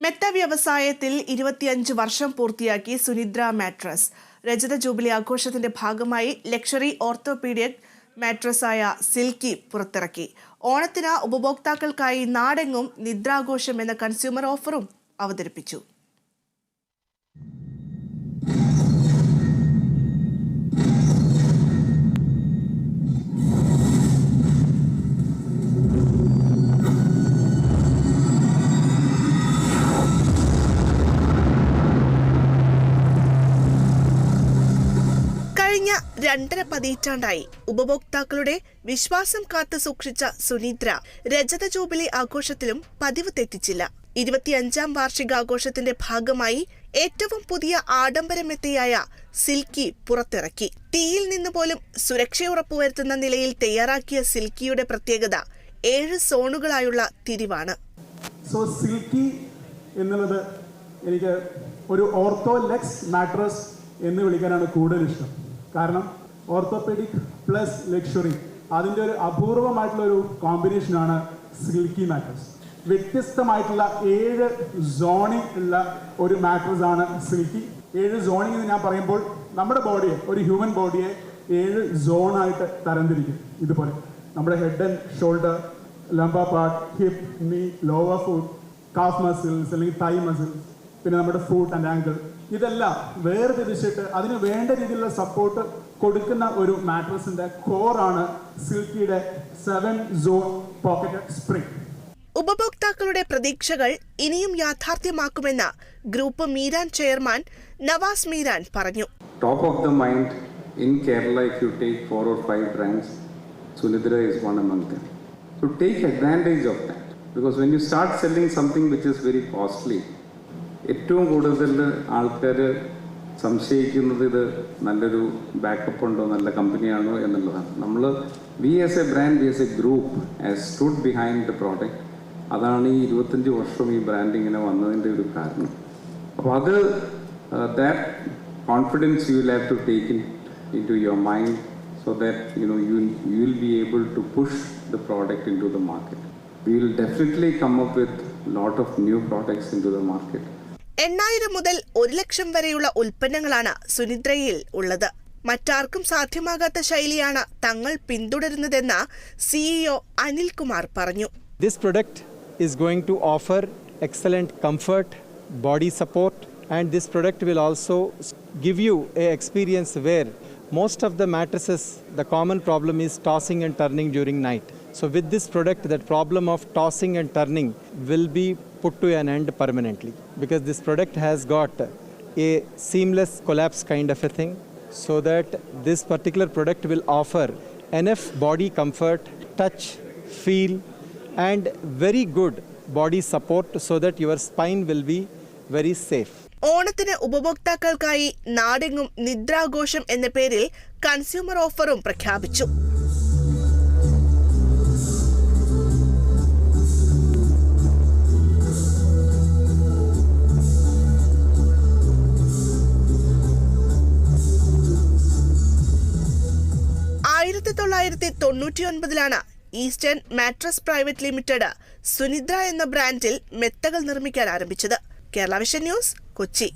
മെത്ത വ്യവസായത്തിൽ ഇരുപത്തിയഞ്ച് വർഷം പൂർത്തിയാക്കി സുനിദ്ര മാട്രസ്. രജത ജൂബിലി ആഘോഷത്തിന്റെ ഭാഗമായി ലക്ഷറി ഓർത്തോപീഡിയക് മാട്രസായ സിൽക്കി പുറത്തിറക്കി. ഓണത്തിന് ഉപഭോക്താക്കൾക്കായി നാടെങ്ങും നിദ്രാഘോഷം എന്ന കൺസ്യൂമർ ഓഫറും അവതരിപ്പിച്ചു. കഴിഞ്ഞ രണ്ടര പതിറ്റാണ്ടായി ഉപഭോക്താക്കളുടെ വിശ്വാസം കാത്തു സൂക്ഷിച്ച സുനീന്ദ്ര രജത ജൂബിലി ആഘോഷത്തിലും പതിവ് തെറ്റിച്ചില്ല. ഇരുപത്തിയഞ്ചാം വാർഷികാഘോഷത്തിന്റെ ഭാഗമായി ഏറ്റവും പുതിയ ആഡംബരമെത്തയായ സിൽക്കി പുറത്തിറക്കി. തീയിൽ നിന്ന് പോലും സുരക്ഷ ഉറപ്പുവരുത്തുന്ന നിലയിൽ തയ്യാറാക്കിയ സിൽക്കിയുടെ പ്രത്യേകത ഏഴ് സോണുകളായുള്ള തിരിവാണ്. സോ സിൽക്കി എന്നുള്ളത് എനിക്ക് ഒരു ഓർത്തോലെക്സ് മാട്രസ് എന്ന് വിളിക്കാനാണ് കൂടുതൽ ഇഷ്ടം കാരണം ഓർത്തോപെഡിക് പ്ലസ് ലക്ഷറി അതിന്റെ ഒരു അപൂർവമായിട്ടുള്ള ഒരു കോമ്പിനേഷനാണ് സിൽക്കി മാറ്റസ് വ്യത്യസ്തമായിട്ടുള്ള ഏഴ് സോണിംഗ് ഉള്ള ഒരു മാറ്റസ് ആണ് സിൽക്കി ഏഴ് സോണിംഗ് എന്ന് ഞാൻ പറയുമ്പോൾ നമ്മുടെ ബോഡിയെ ഒരു ഹ്യൂമൻ ബോഡിയെ ഏഴ് സോണായിട്ട് തരംതിരിക്കും. ഇതുപോലെ നമ്മുടെ head and shoulder lumbar part hip knee lower foot calf muscles അല്ലെങ്കിൽ തൈ മസിൽസ് പിന്നെ നമ്മുടെ ഫ്രൂട്ട് ആൻഡ് ആങ്കിൾ ഇതെല്ലാം വേർതിരിച്ചിട്ട് അതിന് വേണ്ട രീതിയിലുള്ള സപ്പോർട്ട് കൊടുക്കുന്ന ഒരു മാട്രസിന്റെ ആണ് സിൽക്കിയുടെ സെവൻ സോൺ പോക്കറ്റ് സ്പ്രിംഗ് ഉപഭോക്താക്കളുടെ പ്രതീക്ഷകൾ ഇനിയും യാഥാർത്ഥ്യമാക്കുമെന്ന ഗ്രൂപ്പ് മീരാൻ ചെയർമാൻ നവാസ് മീരാൻ പറഞ്ഞു. Top of the mind in Kerala if you take four or five brands Sunidra is one among them to take advantage of that because when you start selling something which is very costly ഏറ്റവും കൂടുതൽ ആൾക്കാർ സംശയിക്കുന്നത് ഇത് നല്ലൊരു backup ഉണ്ടോ നല്ല കമ്പനിയാണോ എന്നുള്ളതാണ്. നമ്മൾ V S A brand V S A group has stood behind the product അതാണ് ഈ ഇരുപത്തഞ്ച് വർഷം ഈ ബ്രാൻഡ് ഇങ്ങനെ വന്നതിന്റെ ഒരു കാരണം. അപ്പോൾ അത് that confidence you love to take in in to your mind so that you know you you will be able to push the product in to the market we will definitely come up with lot of new products in to the market എണ്ണായിരം മുതൽ ഒരു ലക്ഷം വരെയുള്ള ഉൽപ്പന്നങ്ങളാണ് സുനിദ്രയിൽ ഉള്ളത് മറ്റാർക്കും സാധ്യമാകാത്ത ശൈലിയാണ് തങ്ങൾ പിന്തുടരുന്നതെന്ന് സിഇഒ അനിൽകുമാർ പറഞ്ഞു This product is going to offer excellent comfort, body support, and this product will also s- give you a experience where most of the mattresses, the common problem is tossing and turning during night. So with this product, that problem of tossing and turning will be put to an end permanently because this product has got a seamless collapse kind of a thing so that this particular product will offer enough body comfort, touch, feel, and very good body support so that your spine will be very safe. ഓണത്തിന് ഉപഭോക്താക്കൾക്കായി നാടെങ്ങും നിദ്രാഘോഷം എന്ന പേരിൽ consumer ഓഫറും പ്രഖ്യാപിച്ചു ആയിരത്തി തൊള്ളായിരത്തി തൊണ്ണൂറ്റി ഒൻപതിലാണ് Eastern mattress private limited Sunidra എന്ന ബ്രാൻഡിൽ മെത്തകൾ നിർമ്മിക്കാൻ ആരംഭിച്ചത്. Kerala vision news Kochi.